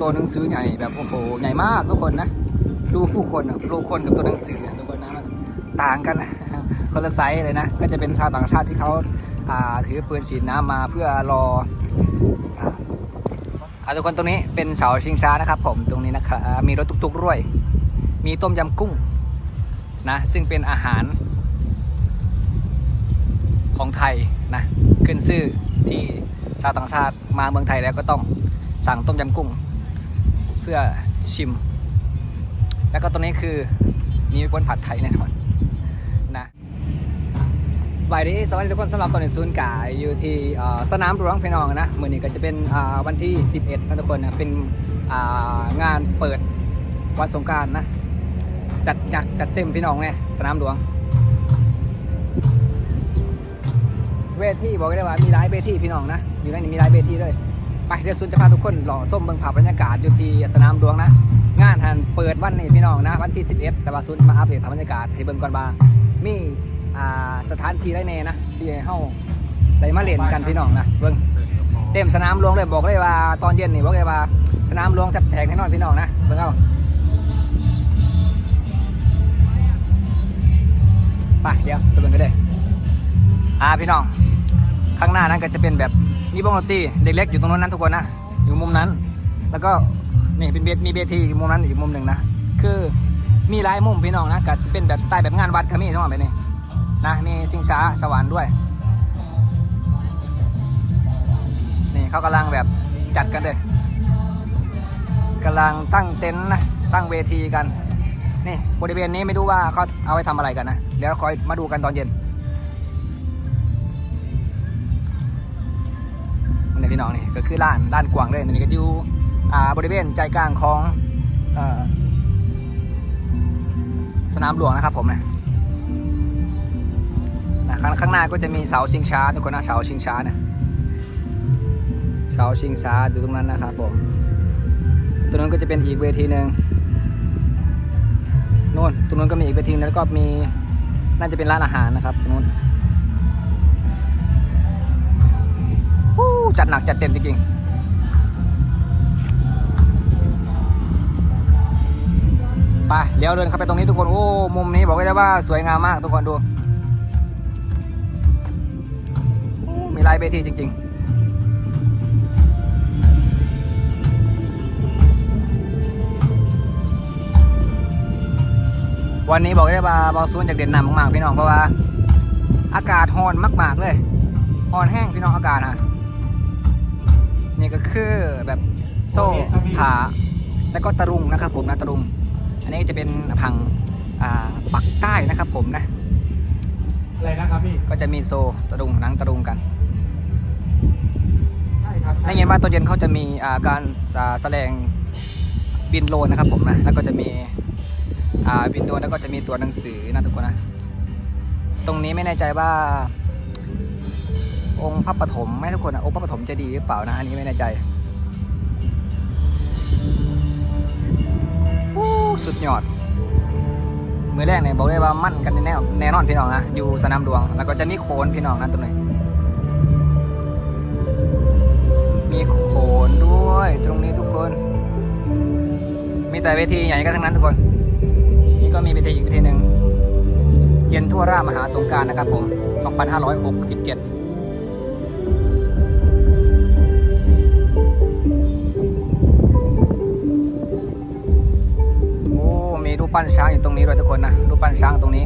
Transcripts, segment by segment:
ตัวหนังสือใหญ่แบบโอ้โหใหญ่มากทุกคนนะดูผู้คนอะดูคนกับตัวหนังสือทุกคนนะมันต่างกันคนละไซส์เลยนะก็จะเป็นชาวต่างชาติที่เขาาถือปืนฉีดน้ำมาเพื่อรออาทุกคนตรงนี้เป็นเสาชิงช้านะครับ ผมตรงนี้นะครับมีรถตุกๆด้วย มีต้มยำกุ้งนะซึ่งเป็นอาหารของไทยนะขึ้นชื่อที่ชาวต่างชาติมาเมืองไทยแล้วก็ต้อง สั่งต้มยำกุ้ง เพื่อชิม แล้วก็ตรงนี้คือนี่เป็นผัดไทยแน่นอนนะสบายดีสวัสดีทุกคนสำหรับตอนนี้ศูนย์กายอยู่ที่สนามหลวงพี่น้องนะมือนี้ก็จะเป็นวันที่ 11นะทุกคนนะเป็นงานเปิดวันสงการนะจัดหนักจัดเต็มพี่น้องไงสนามหลวง เวทีบอกได้ว่ามีหลายเวทีพี่น้องนะอยู่ในนี้มีหลายเวทีเลย ไปเดี๋ยวซุนจะพาทุกคนหล่อส้มเบิ่งภาพบรรยากาศอยู่ที่สนามหลวงนะ งานทันเปิดวันนี้พี่น้องนะวันที่ 11 แต่ว่าซุนมาอัปเดตภาพบรรยากาศให้เบิ่งก่อนว่ามีอ่าสถานที่ได้แน่นะที่ให้เฮาได้มาเล่นกันพี่น้องนะเบิ่งเต็มสนามหลวงเลยบอกเลยว่าตอนเย็นนี่บอกเลยว่าสนามหลวงแทบแตกแน่นอนพี่น้องนะเบิ่งเอาไปเดี๋ยวไปเบิ่งกันเลยอ่าพี่น้อง ข้างหน้านั้นก็จะเป็นแบบ มีวงดนตรีเด็กเล็กอยู่ตรงนู้นนั้นทุกคนนะอยู่มุมนั้น แล้วก็นี่เป็นเบสมีเบทีอีกมุมนั้นอีกมุมหนึ่งนะคือมีหลายมุมพี่น้องนะก็จะเป็นแบบสไตล์แบบงานวัดก็มีทั้งหมดแบบนี้นะมีชิงช้าสวรรค์ด้วยนี่เขากำลังแบบจัดกันเลยกำลังตั้งเต็นท์นะตั้งเวทีกันนี่บริเวณนี้ไม่รู้ว่าเขาเอาไว้ทำอะไรกันนะเดี๋ยวคอยมาดูกันตอนเย็น พี่น้องนี่ก็คือล้านล้านกว้างเลยตัวนี้ก็อยู่อ่าบริเวณใจกลางของอสนามหลวงนะครับผมนะนะข้างข้างหน้าก็จะมีเสาชิงช้าทุกคนนะเสาชิงช้าเนี่ยเสาชิงช้าอยู่ตรงนั้นนะครับผมตรงนั้นก็จะเป็นอีกเวทีหนึ่งโน่นตรงนู้นก็มีอีกเวทีนึงแล้วก็มีน่าจะเป็นร้านอาหารนะครับตรงนู้น จัดหนักจัดเต็มจริงๆไปเลี้ยวเดินเข้าไปตรงนี้ทุกคน โอ้ มุมนี้บอกได้ว่าสวยงามมากทุกคนดู มีลายเวทีจริง ๆวันนี้บอกได้ว่าบอลซูนจากเด่นนำมากๆพี่น้องเพราะว่า อากาศร้อนมากๆเลยร้อนแห้งพี่น้องอากาศอะ นี่ก็คือแบบโซ่ผาแล้วก็ตะรุงนะครับผมนะตะรุง อันนี้จะเป็นผังอ่าปักใต้นะครับผมนะอะไรนะครับพี่ก็จะมีโซ่ตะรุงหนังตะรุงกันใช่ครับได้ยินว่าตอนเย็นเขาจะมีอ่าการอ่าแสดงบินโลนนะครับผมนะแล้วก็จะมีอ่าบินโดรนแล้วก็จะมีตัวหนังสือนะทุกคนนะตรงนี้ไม่แน่ใจว่า องค์พระปฐมไหม่ทุกคนนะองค์พระปฐมจะดีหรือเปล่านะ อันนี้ไม่แน่ใจวู้สุดยอด มือแรกเนี่ยบอกเลยว่ามั่นกันแน่แน่นอนพี่น้องนะ อยู่สนามหลวง แล้วก็จะมีโขนพี่น้องนะตรงนี้มีโขนด้วยตรงนี้ทุกคน มีแต่เวทีใหญ่กันทั้งนั้นทุกคน นี่ก็มีเวทีอีกเวทีหนึ่งเย็นทั่วรามหาสงการนะครับผม 2567 ปปั้นช้างอยู่ตรงนี้ด้วยทุกคนนะรูปปั้นช้างตรงนี้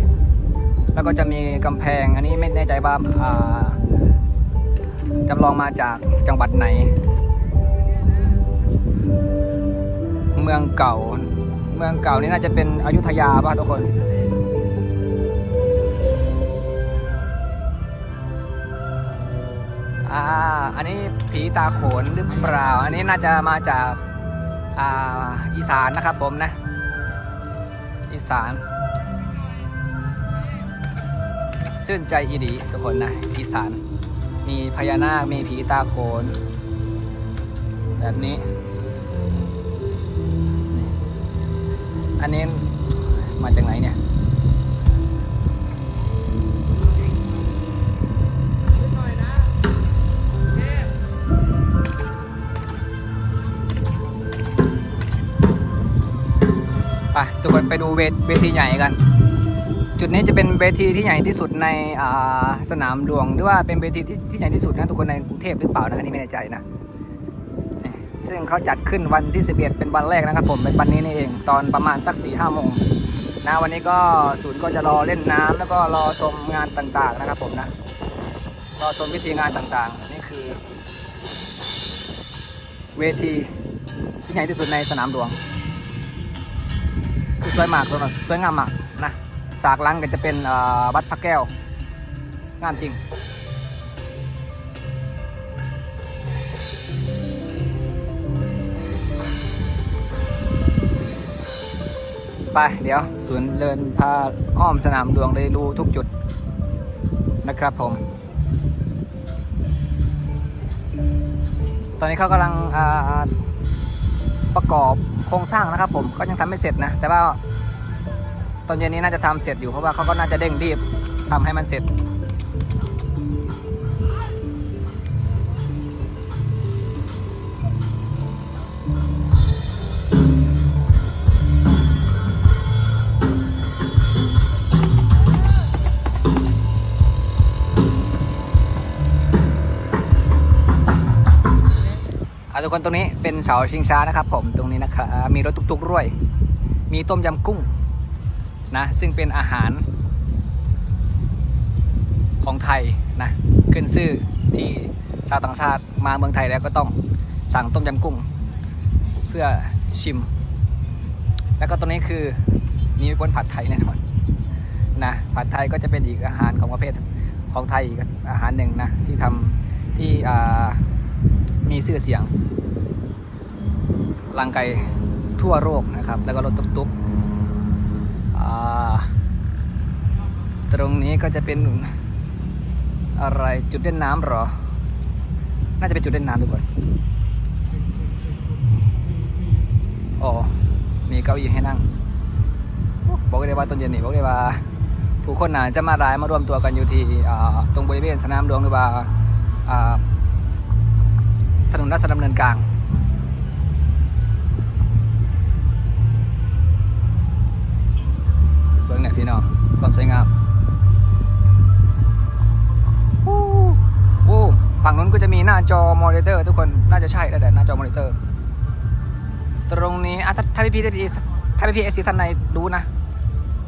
แล้วก็จะมีกำแพงอันนี้ไม่แน่ใจว่าอ่าจำลองมาจากจังหวัดไหน เมืองเก่า เมืองเก่านี่น่าจะเป็นอยุธยาป่ะทุกคนอ่าอันนี้ผีตาโขนหรือเปล่า อันนี้น่าจะมาจากอ่าอีสานนะครับผมนะ อีสานซื่นใจอีดีทุกคนนะอีสาน มีพญานาค มีผีตาโขน แบบนี้ อันนี้มาจากไหนเนี่ย ไปทุกคนไปดูเวทีใหญ่กัน จุดนี้จะเป็นเวทีที่ใหญ่ที่สุดในสนามหลวงหรือว่าเป็นเวทีที่ที่ใหญ่ที่สุดนะทุกคนในกรุงเทพหรือเปล่านะอันนี้ไม่แน่ใจนะซึ่งเขาจัดขึ้นวันที่ 11 เป็นวันแรกนะครับผมเป็นวันนี้นี่เองตอนประมาณสัก4ี่ห้าโมงนะวันนี้ก็ศูนย์ก็จะรอเล่นน้ำแล้วก็รอชมงานต่างๆนะครับผมนะรอชมพิธีงานต่างๆ นี่คือ เวทีที่ใหญ่ที่สุดในสนามหลวง สวยมากเลยสวยงามมากนะสากหลังก็จะเป็นวัดพระแก้ว งามจริงไปเดี๋ยวศูนย์เดินพาอ้อมสนามหลวงได้รู้ทุกจุดนะครับผม ตอนนี้เขากำลังประกอบ โครงสร้างนะครับ ผมก็ยังทำไม่เสร็จนะ แต่ว่าตอนเย็นนี้น่าจะทำเสร็จอยู่เพราะว่าเขาก็น่าจะเร่งรีบทำให้มันเสร็จ ทุกคนตรงนี้เป็นเสาชิงช้านะครับ ผมตรงนี้นะครับมีรถตุกๆด้วย มีต้มยำกุ้งนะซึ่งเป็นอาหารของไทยนะขึ้นชื่อที่ชาวต่างชาติมาเมืองไทยแล้วก็ต้องสั่งต้มยำกุ้ง เพื่อชิม แล้วก็ตรงนี้คือนี่เป็นผัดไทยแน่นอนนะผัดไทยก็จะเป็นอีกอาหารของประเภทของไทยอีกอาหารหนึ่งนะที่ทำที่อ่า มีชื่อเสียงลังไกทั่วโลกนะครับ แล้วก็รถตุ๊กๆตรงนี้ก็จะเป็นอะไรจุดเล่นน้ำหรอ น่าจะเป็นจุดเล่นน้ำทุกคนอ๋อมีเก้าอี้ให้นั่ง บอกเลยว่าตอนเย็นนี่บอกเลยว่า ผู้คนน่าจะมารายมารวมตัวกันอยู่ที่ตรงบริเวณสนามหลวงหรือว่า ถนนราชดำเนินกลาง เบื้องเนี่ยพี่น้องความสวยงามโอ้โอ้ฝั่งนู้นก็จะมีหน้าจอมอนิเตอร์ ทุกคนน่าจะใช่แล้วแต่หน้าจอมอนิเตอร์ ตรงนี้อะถ้าพี่พี่ถ้าพี่พี่เอซีท่านใดรู้นะ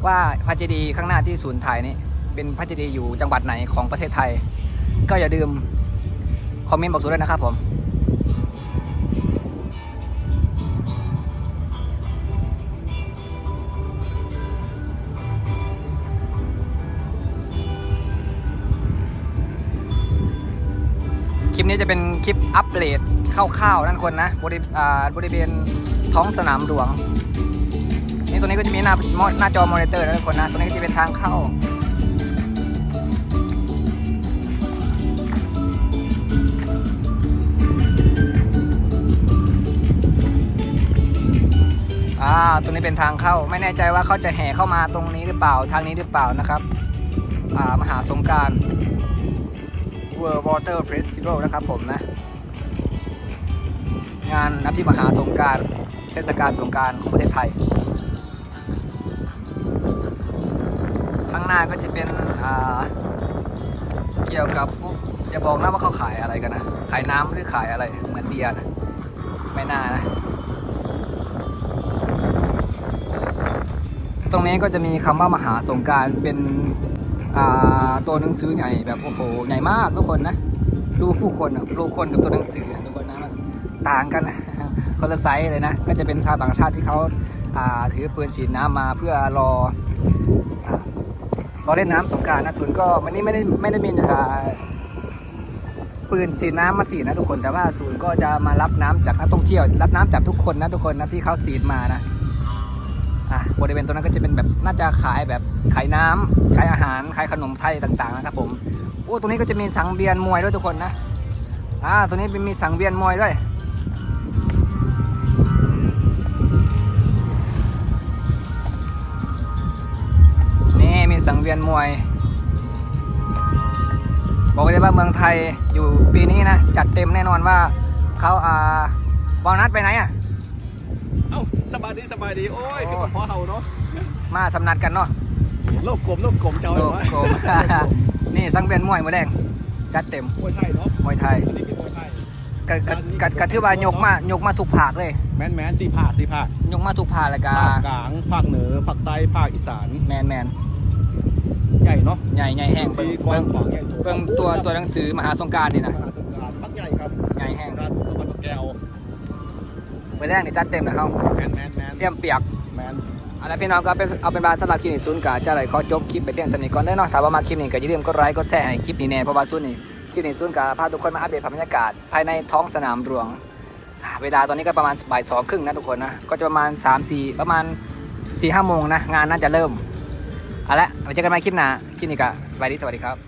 ว่าพระเจดีย์ข้างหน้าที่ศูนย์ไทยนี่เป็นพระเจดีย์อยู่จังหวัดไหนของประเทศไทย ก็อย่าลืมคอมเมนต์บอกสูด้วยนะครับผม นี้จะเป็นคลิปอัปเดตคร่าวๆนั่นคนนะบริบริเวณท้องสนามหลวง นี่ตรงนี้ก็จะมีหน้าหน้าจอมอนิเตอร์นะทุกคนนะตรงนี้ก็จะเป็นทางเข้าอ่าตรงนี้เป็นทางเข้าไม่แน่ใจว่าเขาจะแห่เข้ามาตรงนี้หรือเปล่าทางนี้หรือเปล่านะครับ อ่ามหาสงการ World Water Festival นะครับผมนะ งานอภิมหาสงการเทศกาลสงการของประเทศไทย ข้างหน้าก็จะเป็นเกี่ยวกับจะบอกนะว่าเขาขายอะไรกันนะ ขายน้ำหรือขายอะไร เหมือนเบียร์นะ ไม่น่านะ ตรงนี้ก็จะมีคำว่ามหาสงการเป็น ตัวหนังสือใหญ่แบบโอ้โหใหญ่มากทุกคนนะรูผู้คนรูคนกับตัวหนังสือทุกคนนะต่างกันคนละไซส์เลยนะก็จะเป็นชาวต่างชาติที่เขาาถือปืนฉีดน้ำมาเพื่อรอรอเล่นน้ำสงการนะส่วนก็วันนี้ไม่ได้ไม่ได้มีปืนฉีดน้ำมาสีดนะทุกคนแต่ว่าศูนย์ก็จะมารับน้ำจากนักท่องเที่ยว รับน้ำจากทุกคนนะทุกคนนะที่เขาสีดมานะอะบริเวณตรงนั้นก็จะเป็นแบบน่าจะขายแบบขายน้ำขายอาหาร ขายขนมไทยต่างๆนะครับผมโอ้ตรงนี้ก็จะมีสังเวียนมวยด้วยทุกคนนะอ่าตรงนี้มีสังเวียนมวยด้วยนี่มีสังเวียนมวย บอกเลยว่าเมืองไทยอยู่ปีนี้นะจัดเต็มแน่นอนว่าเขาอ่าบอลนัดไปไหนอะเอ้าสบายดีสบายดีโอ้ยโอ้คือพ่อเฮาเนาะมาสำนัดกันเนาะ โลกกลมโลกกลมเจ้าโลเนาะโก้นี่สังเวียนมวยมือแดงจัดเต็มมวยไทยเนาะมวยไทยอันนี้คือมวยไทยกะกะกะกะถือว่ายกมายกมาทุกภาคเลย แมนแมนสี่ภาคสี่ภาคยกมาทุกภาคแล้วก็ภาคกลางภาคเหนือภาคใต้ภาคอีสานแมนแมนใหญ่เนาะใหญ่ใหญ่แห้งเบิ่งที่กว้าเบิ่งงขวางใหญ่โตเบิ่งตัวตัวหนังสือมหาสงกรารนี่นะมหาสงกรานต์ภาคใหญ่ครับใหญ่แห้งการตะวันตกแก้วมือแรกนี่จัดเต็มนะเขาแมนแมนแมนเตรียมเปียกแมน เอาละพี่น้องก็เป็นเอาเป็นบาสำหรับคลิปนี้ศูนย์กาจะไหลขอจบคลิปไปเพียงสนิทก่อนเด้เนาะถ้าว่ามาคลิปนี้ก็อย่าลืมกดไลค์กดแชร์ให้คลิปนี้แน่เพราะว่าศูนย์นี่คลิปนี้ศูนย์กาพาทุกคนมาอัปเดตภาพบรรยากาศภายในท้องสนามหลวง เวลาตอนนี้ก็ประมาณบ่ายสองครึ่งนะทุกคนนะก็จะประมาณ3 4ประมาณ4ี่ห้าโมงนะงานน่าจะเริ่มเอาละไว้เจอกันใหม่คลิปหน้าคลิปนี้ก็สวัสดีสวัสดีครับ